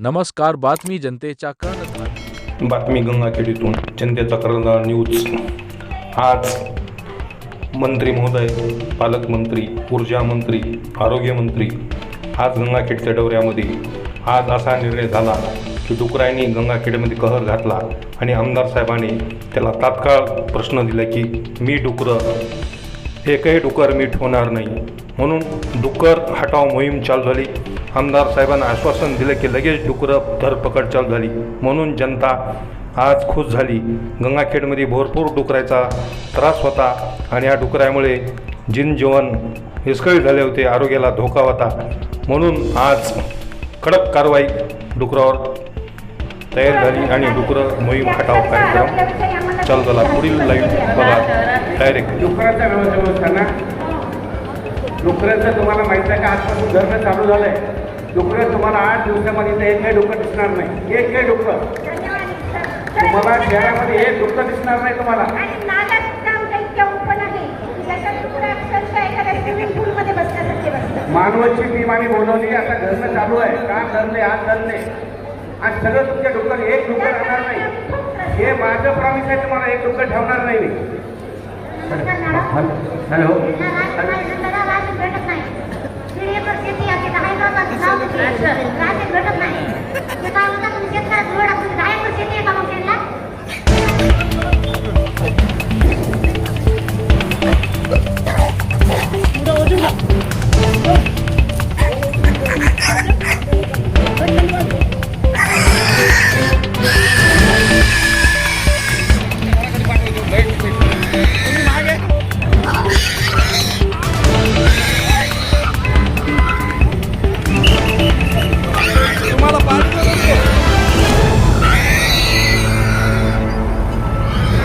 नमस्कार बातमी जनतेच्या कर्णधार बातमी गंगाखेडीतून जनतेचा कर्णधार न्यूज. आज मंत्री महोदय पालकमंत्री ऊर्जा मंत्री आरोग्यमंत्री आज गंगाखेडच्या दौऱ्यामध्ये आज असा निर्णय झाला की डुकरांनी गंगाखेडमध्ये कहर घातला आणि आमदार साहेबांनी त्याला तात्काळ प्रश्न दिला की मी डुकरं एकही डुकर मीठ होणार नाही. म्हणून डुकर हटाव मोहीम चालू झाली. आमदार साहेबांना आश्वासन दिलं की लगेच डुकरं धरपकड चालू झाली. म्हणून जनता आज खुश झाली. गंगाखेडमध्ये भरपूर डुकरायचा त्रास होता आणि या डुकरामुळे जिनजीवन विस्कळीत झाले होते आरोग्याला धोका होता. म्हणून आज कडक कारवाई डुकरावर तयार झाली आणि डुकरं मोहीम हटाव कार्यक्रम चालू झाला पुढील लाईव्ह बघा डायरेक्ट डुकराचा व्यवस्था असताना डुकराचं तुम्हाला माहिती आहे का? आजपासून धरणं चालू झालंय. डुकरं तुम्हाला आठ दिवसामध्ये इथं एक काही डुकर दिसणार नाही. एक काही डुकर तुम्हाला शहरामध्ये एक डुकर दिसणार नाही तुम्हाला. आणि आहे. मानवाची टीम आम्ही बोलवली आता धरणं चालू आहे. का धरले आज धरले? आज सगळं तुमच्या डुकर एक डुकर राहणार नाही. हे माझं प्रॉमिस आहे तुम्हाला एक डुकर ठेवणार नाही मी. हॅलो? भेटत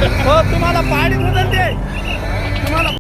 हो तुम्हाला पाणी बदलते. तुम्हाला